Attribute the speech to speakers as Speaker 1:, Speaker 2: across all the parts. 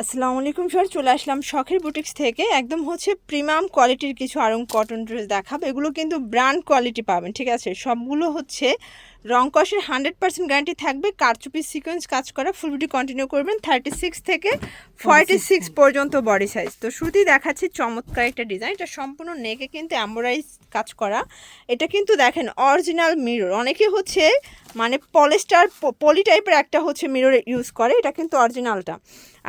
Speaker 1: আসসালামু আলাইকুম স্যার, চলে আসলাম শখের বুটিক্স থেকে। একদম হচ্ছে প্রিমিয়াম কোয়ালিটির কিছু আরং কটন ড্রেস দেখাবো। এগুলো কিন্তু ব্র্যান্ড কোয়ালিটি পাবেন, ঠিক আছে? সবগুলো হচ্ছে রং কষের হান্ড্রেড পার্সেন্ট গ্যারান্টি থাকবে কারচুপি সিকোয়েন্স কাজ করা ফুল ভিডিও কন্টিনিউ করবেন থার্টি সিক্স থেকে ফর্টি সিক্স পর্যন্ত বডি সাইজ তো শুরুতেই দেখাচ্ছি চমৎকার একটা ডিজাইন এটা সম্পূর্ণ নেকে কিন্তু অ্যাম্বোরাইজ কাজ করা। এটা কিন্তু দেখেন অরিজিনাল মিরর অনেকে হচ্ছে মানে পলিস্টার পলি টাইপের একটা হচ্ছে মিরর ইউজ করে এটা কিন্তু অরিজিনালটা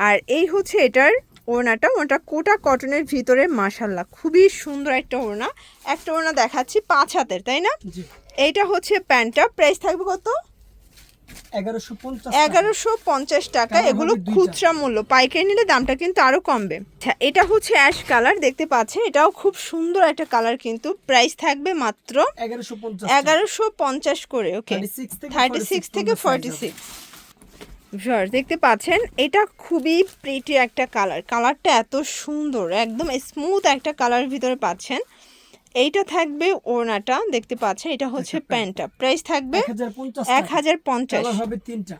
Speaker 1: আর এই হচ্ছে এটার ওড়নাটা ওটা কোটা কটনের ভিতরে মাসাল্লাহ খুবই সুন্দর একটা ওড়না। একটা ওড়না দেখাচ্ছি পাঁচ হাতের তাই না? এইটা হচ্ছে প্যান্টটা। প্রাইস থাকবে কত?
Speaker 2: এগারোশো পঞ্চাশ
Speaker 1: এগারোশো পঞ্চাশ টাকা। এগুলো খুচরা মূল্য। পাইকারি নিলে দামটা কিন্তু আরও কমবে। আচ্ছা এটা হচ্ছে অ্যাশ কালার দেখতে পাচ্ছেন? এটাও খুব সুন্দর একটা কালার কিন্তু। প্রাইস থাকবে মাত্র
Speaker 2: এগারোশো পঞ্চাশ
Speaker 1: করে ওকে থার্টি সিক্স থেকে ফর্টি সিক্স দেখতে পাচ্ছেন? এটা খুবই প্রিটি একটা কালার কালারটা এত সুন্দর একদম স্মুথ একটা কালারের ভিতরে পাচ্ছেন। এইটা থাকবে ওড়নাটা দেখতে পাচ্ছেন এটা হচ্ছে
Speaker 2: আচ্ছা,
Speaker 1: প্যান্টটা। প্রাইস থাকবে
Speaker 2: এক হাজার পঞ্চাশ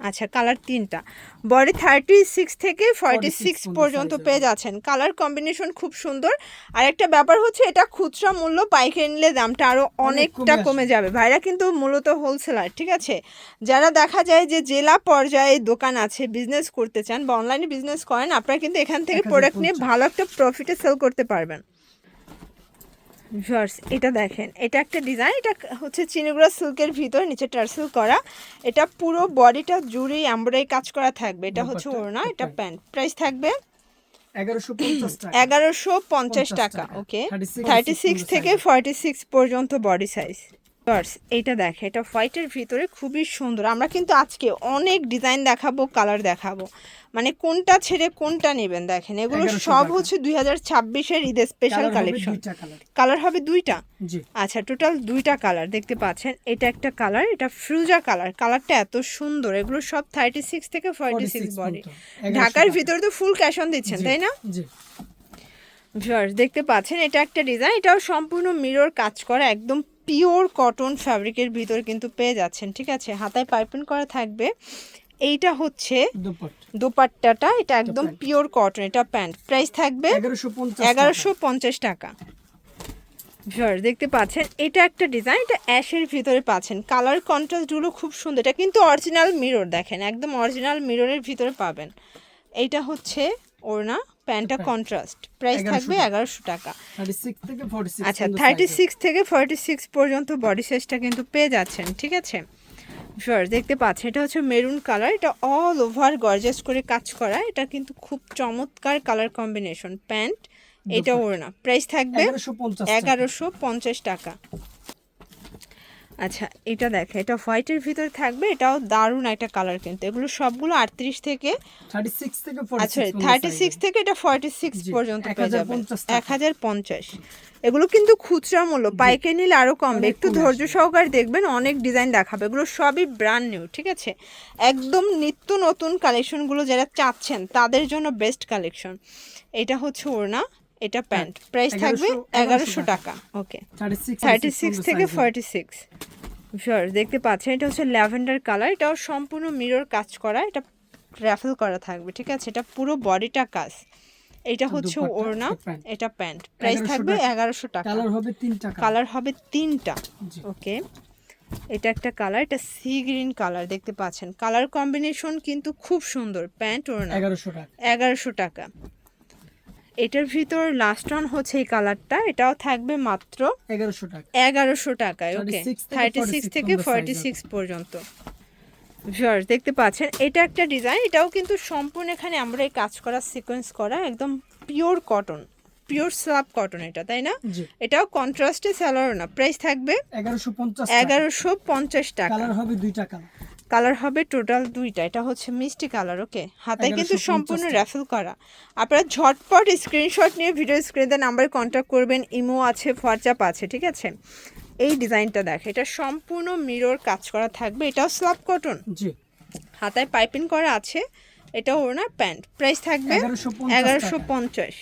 Speaker 1: আচ্ছা কালার তিনটা। বডি থার্টি সিক্স থেকে ফর্টি
Speaker 2: 46
Speaker 1: সিক্স
Speaker 2: পর্যন্ত
Speaker 1: পেয়ে যাচ্ছেন। কালার কম্বিনেশন খুব সুন্দর। আর একটা ব্যাপার হচ্ছে এটা খুচরা মূল্য পাইকারি নিলে দামটা আরও অনেকটা
Speaker 2: কমে
Speaker 1: যাবে। ভাইরা কিন্তু মূলত হোলসেলার ঠিক আছে? যারা দেখা যায় যে জেলা পর্যায়ে দোকান আছে বিজনেস করতে চান বা অনলাইনে বিজনেস করেন আপনারা কিন্তু এখান থেকে প্রোডাক্ট নিয়ে ভালো একটা প্রফিটে সেল করতে পারবেন। ভিউয়ার্স এটা দেখেন এটা একটা ডিজাইন এটা হচ্ছে চিনিগুড়া সিল্কের ভিতর নিচে টার্সেল করা। এটা পুরো বডিটা জুড়ে এমব্রয়ডারি কাজ করা থাকবে এটা হচ্ছে ওড়না এটা প্যান্ট। প্রাইস থাকবে
Speaker 2: এগারোশো পঞ্চাশ টাকা।
Speaker 1: ওকে থার্টি সিক্স থেকে। ফর্টি সিক্স পর্যন্ত বডি সাইজ এইটা দেখে এটা হোয়াইটের ভিতরে খুবই সুন্দর। আমরা কিন্তু আজকে অনেক ডিজাইন দেখাবো কালার দেখাবো। মানে কোনটা ছেড়ে কোনটা নেবেন দেখেন এগুলো সব হচ্ছে দুই হাজার ছাব্বিশের ঈদের স্পেশাল কালেকশন
Speaker 2: কালার
Speaker 1: হবে দুইটা? আচ্ছা টোটাল দুইটা কালার দেখতে পাচ্ছেন? এটা একটা কালার এটা ফ্রুজা কালার কালারটা এত সুন্দর এগুলো সব থার্টি সিক্স থেকে ফর্টি সিক্স
Speaker 2: 46
Speaker 1: বডি ঢাকার ভিতরে তো ফুল ক্যাশ অন দিচ্ছেন তাই না? ভিউয়ার্স দেখতে পাচ্ছেন এটা একটা ডিজাইন এটাও সম্পূর্ণ মিরর কাজ করা একদম পিওর কটন ফ্যাব্রিকের ভিতর কিন্তু পেয়ে যাচ্ছেন ঠিক আছে? হাতায় পাইপিং করা থাকবে। এইটা হচ্ছে
Speaker 2: দুপট
Speaker 1: দোপাট্টাটা এটা একদম পিওর কটন এটা প্যান্ট। প্রাইস থাকবে
Speaker 2: এগারোশো পঞ্চাশ
Speaker 1: টাকা। ভিউয়ার্স দেখতে পাচ্ছেন এটা একটা ডিজাইন এটা অ্যাশের ভিতরে পাচ্ছেন। কালার কন্ট্রাস্টগুলো খুব সুন্দর এটা কিন্তু অরিজিনাল মিরর দেখেন একদম অরিজিনাল মিররের ভিতরে পাবেন। এইটা হচ্ছে ওড়না প্যান্টটা
Speaker 2: প্যান্ট।
Speaker 1: কন্ট্রাস্ট প্রাইস
Speaker 2: 1100
Speaker 1: থাকবে। এগারোশো টাকা। আচ্ছা থার্টি সিক্স থেকে ফর্টি সিক্স পর্যন্ত বডি সাইজটা কিন্তু পেয়ে যাচ্ছেন ঠিক আছে? ভিউয়ার্স দেখতে পাচ্ছেন এটা হচ্ছে মেরুন কালার এটা অল ওভার গর্জাস করে কাজ করা এটা কিন্তু খুব চমৎকার কালার কম্বিনেশন প্যান্ট এটা। ওড়না। প্রাইস থাকবে
Speaker 2: এগারোশো পঞ্চাশ
Speaker 1: টাকা। আচ্ছা এটা দেখে এটা হোয়াইটের ভিতরে থাকবে এটাও দারুণ একটা কালার কিন্তু। এগুলো সবগুলো আটত্রিশ থেকে আচ্ছা থার্টি সিক্স থেকে এটা ফর্টি সিক্স পর্যন্ত পেয়ে যাবেন
Speaker 2: 1050
Speaker 1: এক হাজার পঞ্চাশ। এগুলো কিন্তু খুচরা মূল্য পাইকারি নিলে আরও কমবে একটু ধৈর্য সহকারে দেখবেন অনেক ডিজাইন দেখাবে। এগুলো সবই ব্র্যান্ড নিউ ঠিক আছে? একদম নিত্য নতুন কালেকশনগুলো যারা চাচ্ছেন তাদের জন্য বেস্ট কালেকশন এটা হচ্ছে ওড়না। এটা প্যান্ট। প্রাইস থাকবে এগারোশো টাকা। ওকে।
Speaker 2: থার্টি সিক্স
Speaker 1: থেকে ফর্টি সিক্স শিওর দেখতে পাচ্ছেন এটা হচ্ছে ল্যাভেন্ডার কালার। এটাও সম্পূর্ণ মিরর কাজ করা এটা র্যাফেল করা থাকবে ঠিক আছে? এটা পুরো বডিটা কাজ। এটা হচ্ছে ওড়না
Speaker 2: এটা প্যান্ট।
Speaker 1: প্রাইস থাকবে এগারোশো টাকা।
Speaker 2: কালার হবে তিনটা কালার।
Speaker 1: কালার হবে তিনটা। ওকে। এটা একটা কালার এটা সি গ্রিন কালার দেখতে পাচ্ছেন। কালার কম্বিনেশন কিন্তু খুব সুন্দর প্যান্ট ওড়না।
Speaker 2: এগারোশো টাকা।
Speaker 1: এগারোশো টাকা। এটার ভিতর লাস্ট ওয়ান হচ্ছে এই কালারটা এটাও থাকবে মাত্র
Speaker 2: এগারোশো টাকা।
Speaker 1: এগারোশো টাকায় ওকে থার্টি সিক্স থেকে ফর্টি সিক্স পর্যন্ত। ভিউয়ার্স দেখতে পাচ্ছেন এটা একটা ডিজাইন এটাও কিন্তু সম্পূর্ণ এখানে আমরা এই কাজ করা সিকোয়েন্স করা একদম pure cotton pure slub cotton এটা তাই না? এটাও কন্ট্রাস্টে স্যালোর না প্রাইস থাকবে
Speaker 2: এগারোশো পঞ্চাশ
Speaker 1: এগারোশো পঞ্চাশ টাকা।
Speaker 2: কালার হবে দুইটা কালার
Speaker 1: কালার হবে টোটাল দুইটা। এটা হচ্ছে মিষ্টি কালার ওকে? হাতায় কিন্তু সম্পূর্ণ। র্যাফেল করা। আপনারা ঝটপট স্ক্রিনশট নিয়ে ভিডিও স্ক্রিনে নাম্বারে কন্ট্যাক্ট করবেন ইমো আছে হোয়াটসঅ্যাপ আছে ঠিক আছে? এই ডিজাইনটা দেখ এটা সম্পূর্ণ মিরর কাজ করা থাকবে। এটাও স্লাব কটন
Speaker 2: জি।
Speaker 1: হাতায় পাইপিং করা আছে এটা ওনার প্যান্ট। প্রাইস থাকবে
Speaker 2: 1150
Speaker 1: এগারোশো। পঞ্চাশ।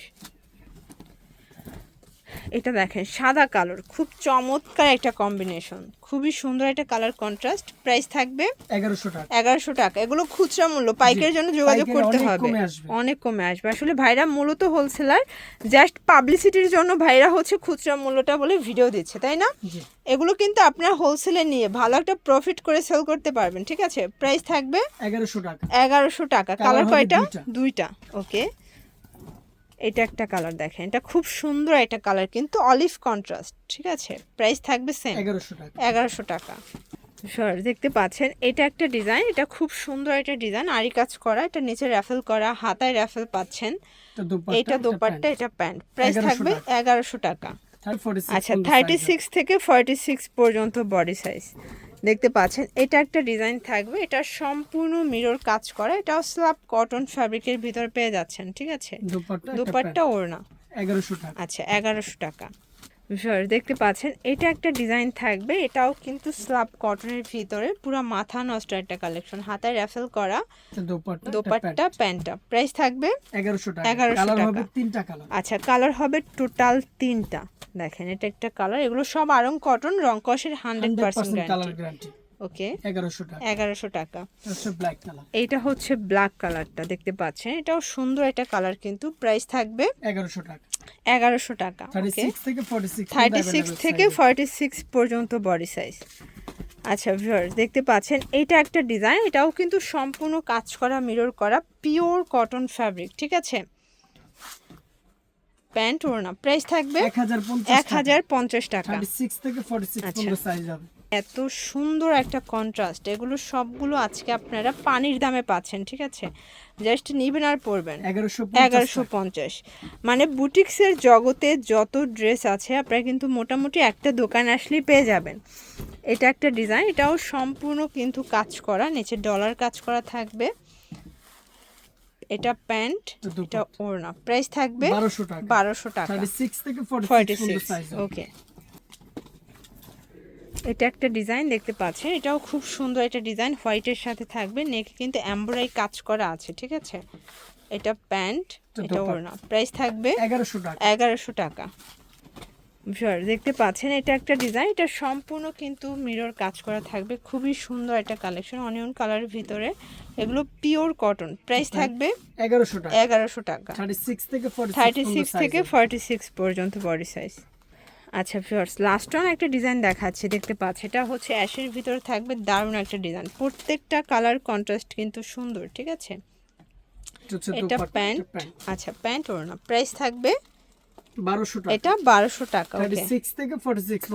Speaker 1: এটা দেখেন সাদা কালার খুব চমৎকার একটা কম্বিনেশন খুবই সুন্দর একটা কালার কন্ট্রাস্ট প্রাইস থাকবে
Speaker 2: এগারোশো টাকা।
Speaker 1: এগারোশো টাকা। এগুলো খুচরা মূল্য পাইকারের জন্য যোগাযোগ করতে হবে। অনেক কমে আসবে। আসলে ভাইরা মূলত হোলসেলার জাস্ট পাবলিসিটির জন্য ভাইরা হচ্ছে খুচরা মূল্যটা বলে ভিডিও দিচ্ছে তাই না? এগুলো কিন্তু আপনার হোলসেলে নিয়ে ভালো একটা প্রফিট করে সেল করতে পারবেন ঠিক আছে? প্রাইস থাকবে
Speaker 2: এগারোশো টাকা।
Speaker 1: এগারোশো টাকা। কালার কয়টা।
Speaker 2: দুইটা।
Speaker 1: ওকে এটা একটা কালার দেখেন। এটা খুব সুন্দর একটা কালার কিন্তু অলিভ কন্ট্রাস্ট ঠিক আছে? প্রাইস থাকবে সেম
Speaker 2: এগারোশো টাকা।
Speaker 1: এগারোশো টাকা। সর দেখতে পাচ্ছেন এটা একটা ডিজাইন এটা খুব সুন্দর একটা ডিজাইন আরি কাজ করা এটা নিচে র্যাফেল করা হাতায় র্যাফেল পাচ্ছেন।
Speaker 2: এটা দোপাট্টা
Speaker 1: এটা প্যান্ট। প্রাইস থাকবে এগারোশো টাকা। আচ্ছা থার্টি সিক্স থেকে ফর্টি সিক্স পর্যন্ত বডি সাইজ দেখতে পাচ্ছেন এটা একটা ডিজাইন থাকবে এটা সম্পূর্ণ মিরর কাজ করা এটাও স্ল্যাব কটন ফ্যাব্রিকের ভিতর পেয়ে যাচ্ছেন ঠিক আছে?
Speaker 2: দোপাট্টা
Speaker 1: ওড়না।
Speaker 2: এগারোশো টাকা।
Speaker 1: আচ্ছা এগারোশো টাকা। দেখতে পাচ্ছেন এটা একটা ডিজাইন থাকবে এটাও কিন্তু স্ল্যাব কটনের ভিতরে পুরো মাথা নষ্ট একটা কালেকশন হাতায় র্যাফেল করা
Speaker 2: দোপাট্টা
Speaker 1: প্যান্টটা প্রাইস থাকবে
Speaker 2: এগারোশো টাকা।
Speaker 1: 1100
Speaker 2: কালার
Speaker 1: টাকা। আচ্ছা কালার হবে টোটাল তিনটা। দেখেন এটা একটা কালার এগুলো সব আরং কটন রং কষের হান্ড্রেড পার্সেন্ট গ্যারান্টি ওকে
Speaker 2: এগারোশো টাকা।
Speaker 1: এগারোশো টাকা।
Speaker 2: ব্ল্যাক কালার
Speaker 1: এইটা হচ্ছে ব্ল্যাক কালারটা দেখতে পাচ্ছেন? এটাও সুন্দর একটা কালার কিন্তু প্রাইস থাকবে
Speaker 2: এগারোশো টাকা।
Speaker 1: এগারোশো টাকা
Speaker 2: থার্টি সিক্স থেকে ফর্টি সিক্স
Speaker 1: পর্যন্ত বডি সাইজ আচ্ছা ভিউয়ার্স দেখতে পাচ্ছেন এইটা একটা ডিজাইন এটাও কিন্তু সম্পূর্ণ কাজ করা মিরর করা পিওর কটন ফ্যাব্রিক ঠিক আছে? প্যান্ট ওড়না প্রাইস থাকবে
Speaker 2: এক হাজার
Speaker 1: পঞ্চাশ টাকা। আচ্ছা। এত সুন্দর একটা কন্ট্রাস্ট এগুলো সবগুলো আজকে আপনারা পানির দামে পাচ্ছেন ঠিক আছে? জাস্ট নিবেন আর পরবেন।
Speaker 2: এগারোশো
Speaker 1: এগারোশো পঞ্চাশ। মানে বুটিক্সের জগতে যত ড্রেস আছে আপনারা কিন্তু মোটামুটি একটা দোকান আসলেই পেয়ে যাবেন। এটা একটা ডিজাইন এটাও সম্পূর্ণ কিন্তু কাজ করা নিচে ডলার কাজ করা থাকবে। এটা প্যান্ট এটা ওড়না। প্রাইস থাকবে
Speaker 2: বারোশো টাকা।
Speaker 1: বারোশো টাকা।
Speaker 2: থেকে ফর্টি সিক্স
Speaker 1: ওকে এটা একটা ডিজাইন দেখতে পাচ্ছেন। এটাও খুব সুন্দর একটা ডিজাইন। হোয়াইটের সাথে থাকবে। নেক কিন্তু এমব্রয়ডারি কাজ করা আছে ঠিক আছে? এটা প্যান্ট
Speaker 2: এটা
Speaker 1: এটা ওড়না। প্রাইস থাকবে
Speaker 2: এগারোশো টাকা।
Speaker 1: এগারোশো টাকা। Sure, দেখতে পাচ্ছেন এটা একটা ডিজাইন এটা সম্পূর্ণ কিন্তু মিরর কাজ করা থাকবে। খুবই সুন্দর একটা কালেকশন অনিয়ন কালারের ভিতরে। এগুলো পিওর কটন প্রাইস থাকবে
Speaker 2: এগারোশো টাকা।
Speaker 1: এগারোশো টাকা।
Speaker 2: থার্টি সিক্স থেকে ফর্টি
Speaker 1: সিক্স পর্যন্ত বডি সাইজ আচ্ছা ফিওর্স লাস্ট ওয়ান একটা ডিজাইন দেখাচ্ছি দেখতে পাচ্ছি এটা হচ্ছে অ্যাশের ভিতরে থাকবে দারুণ একটা ডিজাইন প্রত্যেকটা কালার কন্ট্রাস্ট কিন্তু সুন্দর ঠিক আছে? এটা প্যান্ট আচ্ছা প্যান্ট ওড়না প্রাইস থাকবে এটা বারোশো টাকা
Speaker 2: থেকে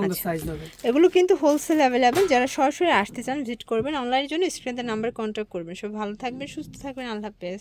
Speaker 1: আচ্ছা।
Speaker 2: সাইজ হবে।
Speaker 1: এগুলো কিন্তু হোলসেল অ্যাভেলেবেল যারা সরাসরি আসতে চান ভিজিট করবেন। অনলাইনের জন্য নাম্বার কন্ট্যাক্ট করবেন। সব ভালো থাকবেন সুস্থ থাকবেন। আল্লাহ হাফেজ।